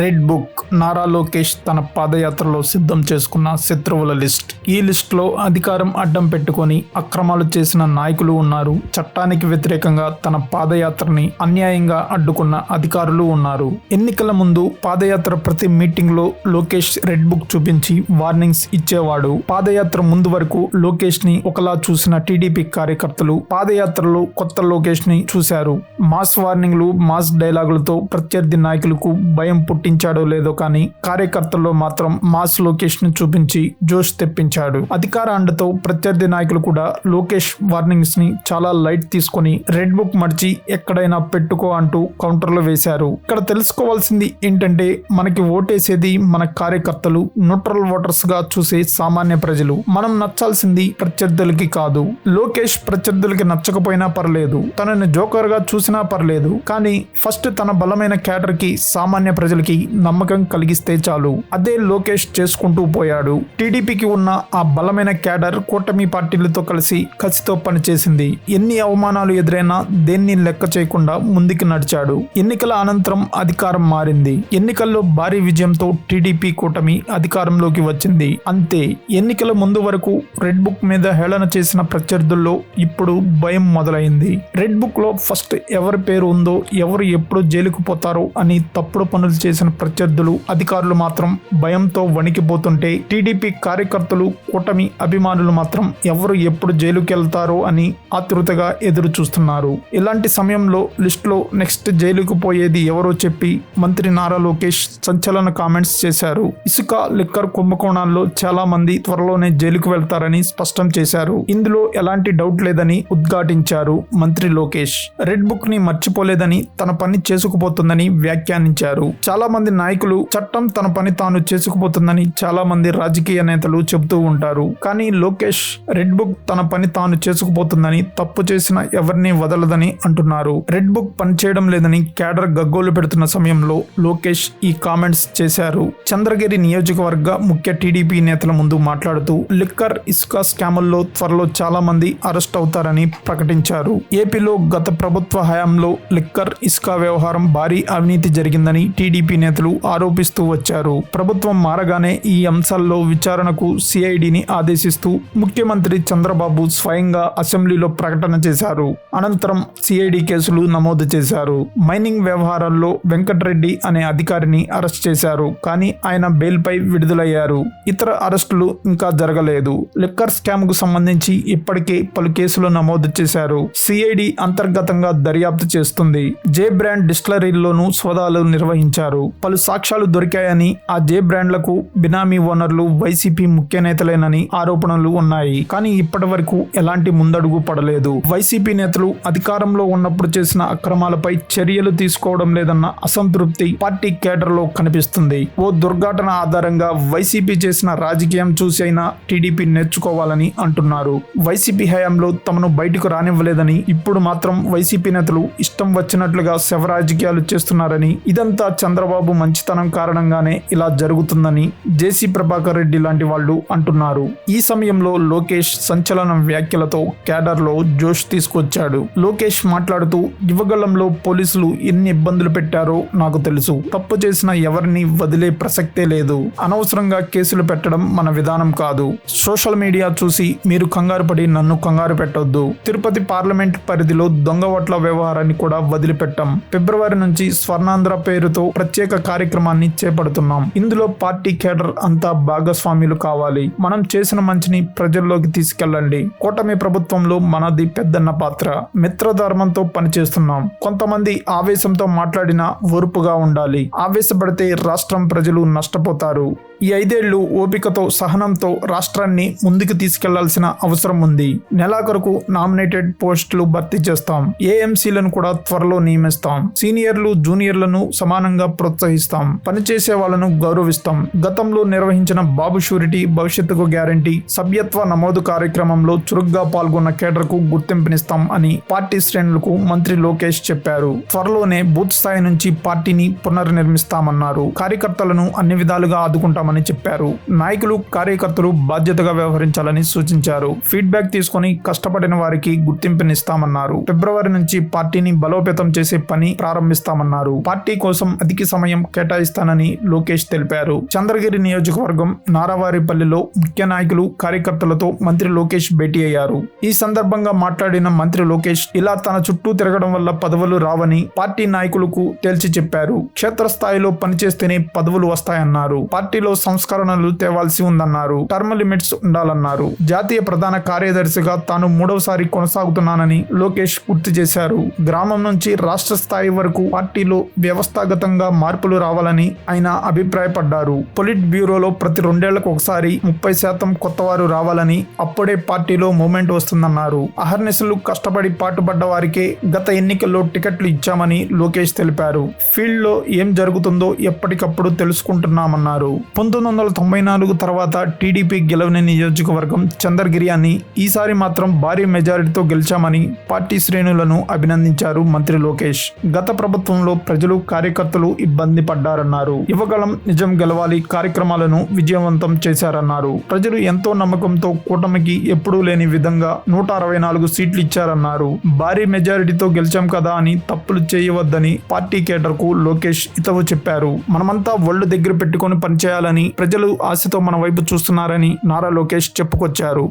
Red book Nara Lokesh తన పాదయాత్రలో సిద్ధం చేసుకున్న శత్రువుల లిస్ట్. ఈ లిస్ట్లో అధికారం అడ్డం పెట్టుకొని అక్రమాలు చేసిన నాయకులు ఉన్నారు. చట్టానికి వ్యతిరేకంగా తన పాదయాత్రని అన్యాయంగా అడ్డుకున్న అధికారులు ఉన్నారు. ఎన్నికల ముందు పాదయాత్ర ప్రతి మీటింగ్లో లోకేష్ రెడ్ బుక్ చూపించి వార్నింగ్స్ ఇచ్చేవాడు. పాదయాత్ర ముందు వరకు లోకేష్ని ఒకలా చూసిన టీడీపీ కార్యకర్తలు పాదయాత్రలో కొత్త లోకేష్ని చూశారు. మాస్ వార్నింగ్లు మాస్ డైలాగులతో ప్రత్యర్థి నాయకులకు భయం పుట్టి చూపించాడో లేదో కానీ కార్యకర్తల్లో మాత్రం మాస్ లోకేష్ని చూపించి జోష్ తెప్పించాడు. అధికార అండతో ప్రత్యర్థి నాయకులు కూడా లోకేష్ వార్నింగ్స్ని చాలా లైట్ తీసుకొని రెడ్ బుక్ మడిచి ఎక్కడైనా పెట్టుకో అంటూ కౌంటర్లో వేశారు. ఇక్కడ తెలుసుకోవాల్సింది ఏంటంటే మనకి ఓటేసేది మన కార్యకర్తలు న్యూట్రల్ ఓటర్స్గా చూసే సామాన్య ప్రజలు. మనం నచ్చాల్సింది ప్రత్యర్థులకి కాదు. లోకేష్ ప్రత్యర్థులకి నచ్చకపోయినా పర్లేదు. తనని జోకర్గా చూసినా పర్లేదు. కానీ ఫస్ట్ తన బలమైన క్యాడర్కి సామాన్య ప్రజలకి నమ్మకం కలిగిస్తే చాలు. అదే లోకేష్ చేసుకుంటూ పోయాడు. టీడీపీకి ఉన్న ఆ బలమైన క్యాడర్ కూటమి పార్టీలతో కలిసి కసితో పనిచేసింది. ఎన్ని అవమానాలు ఎదురైనా దేన్ని లెక్క చేయకుండా ముందుకు నడిచాడు. ఎన్నికల అనంతరం అధికారం మారింది. ఎన్నికల్లో భారీ విజయంతో టీడీపీ కూటమి అధికారంలోకి వచ్చింది. అంతే ఎన్నికల ముందు వరకు రెడ్ బుక్ మీద హేళన చేసిన ప్రత్యర్థుల్లో ఇప్పుడు భయం మొదలైంది. రెడ్ బుక్లో ఫస్ట్ ఎవరి పేరు ఉందో ఎవరు ఎప్పుడు జైలుకు పోతారో అని తప్పుడు పనులు చేసి చేసిన ప్రత్యర్థులు అధికారులు మాత్రం భయంతో వణికిపోతుంటే టీడీపీ కార్యకర్తలు కూటమి అభిమానులు మాత్రం ఎవరు ఎప్పుడు జైలుకెళ్తారో అని ఆతృతగా ఎదురు చూస్తున్నారు ఇలాంటి సమయంలో లిస్టులో నెక్స్ట్ జైలుకు పోయేది ఎవరో చెప్పి మంత్రి నారా లోకేష్ సంచలన కామెంట్స్ చేశారు. ఇసుక లిక్కర్ కుంభకోణాల్లో చాలా మంది త్వరలోనే జైలుకు వెళ్తారని స్పష్టం చేశారు. ఇందులో ఎలాంటి డౌట్ లేదని ఉద్ఘాటించారు మంత్రి లోకేష్. రెడ్ బుక్ని మర్చిపోలేదని తన పని చేసుకుపోతుందని వ్యాఖ్యానించారు. చాలా మంది నాయకులు చట్టం తన పని తాను చేసుకుపోతుందని చాలా మంది రాజకీయ నేతలు చెబుతూ ఉంటారు. కానీ లోకేష్ రెడ్ బుక్ తన పని తాను చేసుకుపోతుందని తప్పు చేసిన ఎవరిని వదలదని అంటున్నారు. రెడ్ బుక్ పనిచేయడం లేదని క్యాడర్ గగ్గోలు పెడుతున్న సమయంలో లోకేష్ ఈ కామెంట్స్ చేశారు. చంద్రగిరి నియోజకవర్గ ముఖ్య టీడీపీ నేతల ముందు మాట్లాడుతూ లిక్కర్ ఇసుక స్కాముల్లో త్వరలో చాలా మంది అరెస్ట్ అవుతారని ప్రకటించారు. ఏపీలో గత ప్రభుత్వ హయాంలో లిక్కర్ ఇసుక వ్యవహారం భారీ అవినీతి జరిగిందని టీడీపీ నేతలు ఆరోపిస్తూ వచ్చారు. ప్రభుత్వం మారగానే ఈ అంశాల్లో విచారణకు సిఐడిని ఆదేశిస్తూ ముఖ్యమంత్రి చంద్రబాబు స్వయంగా అసెంబ్లీలో ప్రకటన చేశారు. అనంతరం సిఐడి కేసులు నమోదు చేశారు. మైనింగ్ వ్యవహారాల్లో వెంకటరెడ్డి అనే అధికారిని అరెస్ట్ చేశారు. కానీ ఆయన బెయిల్పై విడుదలయ్యారు. ఇతర అరెస్టులు ఇంకా జరగలేదు. లిక్కర్ స్కామ్కు సంబంధించి ఇప్పటికే పలు కేసులు నమోదు చేశారు. సిఐడి అంతర్గతంగా దర్యాప్తు చేస్తుంది. జే బ్రాండ్ డిస్టిలరీల్లోనూ సోదాలు నిర్వహించారు. పలు సాక్ష్యాలు దొరికాయని ఆ జే బ్రాండ్లకు బినామీ ఓనర్లు వైసీపీ ముఖ్య నేతలేనని ఆరోపణలు ఉన్నాయి. కానీ ఇప్పటి వరకు ఎలాంటి ముందడుగు పడలేదు. వైసీపీ నేతలు అధికారంలో ఉన్నప్పుడు చేసిన అక్రమాలపై చర్యలు తీసుకోవడం లేదన్న అసంతృప్తి పార్టీ కేడర్లో కనిపిస్తుంది. ఓ దుర్ఘటన ఆధారంగా వైసీపీ చేసిన రాజకీయం చూసి అయినా టీడీపీ నేర్చుకోవాలని అంటున్నారు. వైసీపీ హయాంలో తమను బయటకు రానివ్వలేదని ఇప్పుడు మాత్రం వైసీపీ నేతలు ఇష్టం వచ్చినట్లుగా శవ రాజకీయాలు చేస్తున్నారని ఇదంతా చంద్రబాబు మంచితనం కారణంగానే ఇలా జరుగుతుందని జేసీ ప్రభాకర్ రెడ్డి లాంటి వాళ్ళు అంటున్నారు. ఈ సమయంలో లోకేష్ సంచలనం వ్యాఖ్యలతో క్యాడర్లో జోష్ తీసుకొచ్చాడు. లోకేష్ మాట్లాడుతూ యువగళంలో పోలీసులు ఎన్ని ఇబ్బందులు పెట్టారో నాకు తెలుసు. తప్పు చేసిన ఎవరిని వదిలే ప్రసక్తే లేదు. అనవసరంగా కేసులు పెట్టడం మన విధానం కాదు. సోషల్ మీడియా చూసి మీరు కంగారు పడి నన్ను కంగారు పెట్టొద్దు. తిరుపతి పార్లమెంట్ పరిధిలో దొంగ ఓట్ల వ్యవహారాన్ని కూడా వదిలిపెట్టాం. ఫిబ్రవరి నుంచి స్వర్ణాంధ్ర పేరుతో ప్రత్యేక కార్యక్రమాన్ని చేపడుతున్నాం. ఇందులో పార్టీ కేడర్ అంతా భాగస్వామ్యులు కావాలి. మనం చేసిన మంచిని ప్రజల్లోకి తీసుకెళ్ళండి. కూటమి ప్రభుత్వంలో మనది పెద్దన్న పాత్ర. మిత్రధర్మంతో పనిచేస్తున్నాం. కొంతమంది ఆవేశంతో మాట్లాడినా ఓర్పుగా ఉండాలి. ఆవేశపడితే రాష్ట్రం ప్రజలు నష్టపోతారు. ఈ ఐదేళ్ళు ఓపికతో సహనంతో రాష్ట్రాన్ని ముందుకు తీసుకెళ్ళాల్సిన అవసరం ఉంది. నెలాఖరుకు నామినేటెడ్ పోస్టులు భర్తీ చేస్తాం. ఏఎంసీలను కూడా త్వరలో నియమిస్తాం. సీనియర్లు జూనియర్లను సమానంగా ప్రోత్సహిస్తాం. పనిచేసే వాళ్ళను గౌరవిస్తాం. గతంలో నిర్వహించిన బాబు షూరిటీ భవిష్యత్తుకు గ్యారంటీ సభ్యత్వ నమోదు కార్యక్రమంలో చురుగ్గా పాల్గొన్న కేడర్కు గుర్తింపునిస్తాం అని పార్టీ శ్రేణులకు మంత్రి లోకేష్ చెప్పారు. త్వరలోనే బూత్ స్థాయి నుంచి పార్టీని పునర్నిర్మిస్తామన్నారు. కార్యకర్తలను అన్ని విధాలుగా ఆదుకుంటామని చేస్తామని చెప్పారు. నాయకులు కార్యకర్తలు బాధ్యతగా వ్యవహరించాలని సూచించారు. ఫీడ్బ్యాక్ తీసుకొని కష్టపడిన వారికి గుర్తింపునిస్తామన్నారు. ఫిబ్రవరి నుంచి పార్టీని బలోపేతం చేసే పని ప్రారంభిస్తామన్నారు. పార్టీ కోసం అధిక సమయం కేటాయిస్తానని లోకేష్ తెలిపారు. చంద్రగిరి నియోజకవర్గం నారావారిపల్లిలో ముఖ్య నాయకులు కార్యకర్తలతో మంత్రి లోకేష్ భేటీ అయ్యారు. ఈ సందర్భంగా మాట్లాడిన మంత్రి లోకేష్ ఇలా తన చుట్టూ తిరగడం వల్ల పదవులు రావని పార్టీ నాయకులకు తేల్చి చెప్పారు. క్షేత్రస్థాయిలో పనిచేస్తేనే పదవులు వస్తాయన్నారు. పార్టీలో సంస్కరణలు తేవాల్సి ఉందన్నారు. టర్మ్ లిమిట్స్ ఉండాలన్నారు. జాతీయ ప్రధాన కార్యదర్శిగా తాను మూడవసారి కొనసాగుతున్నానని లోకేష్ గుర్తు చేశారు. గ్రామం నుంచి రాష్ట్ర స్థాయి వరకు పార్టీలో వ్యవస్థాగతంగా మార్పులు రావాలని ఆయన అభిప్రాయపడ్డారు. పొలిట్ బ్యూరోలో ప్రతి రెండేళ్ళకు ఒకసారి ముప్పై శాతం కొత్తవారు రావాలని అప్పుడే పార్టీలో మూమెంట్ వస్తుందన్నారు. అహర్నిశలు కష్టపడి పాటుపడ్డ వారికే గత ఎన్నికల్లో టికెట్లు ఇచ్చామని లోకేష్ తెలిపారు. ఫీల్డ్లో ఏం జరుగుతుందో ఎప్పటికప్పుడు తెలుసుకుంటున్నామన్నారు. పంతొమ్మిది వందల తొంభై నాలుగు తర్వాత టీడీపీ గెలవని నియోజకవర్గం చంద్రగిరి అని ఈసారి మాత్రం భారీ మెజారిటీతో గెలిచామని పార్టీ శ్రేణులను అభినందించారు మంత్రి లోకేష్. గత ప్రభుత్వంలో ప్రజలు కార్యకర్తలు ఇబ్బంది పడ్డారన్నారు. యువగలం నిజం గెలవాలి కార్యక్రమాలను విజయవంతం చేశారన్నారు. ప్రజలు ఎంతో నమ్మకంతో కూటమికి ఎప్పుడూ లేని విధంగా నూట అరవై నాలుగు సీట్లు ఇచ్చారన్నారు. భారీ మెజారిటీతో గెలిచాం కదా అని తప్పులు చేయవద్దని పార్టీ కేడర్కు లోకేష్ ఇతవ చెప్పారు. మనమంతా ఒళ్ళు దగ్గర పెట్టుకొని పనిచేయాలని ప్రజలు ఆశతో మన వైపు చూస్తున్నారని నారా లోకేష్ చెప్పుకొచ్చారు.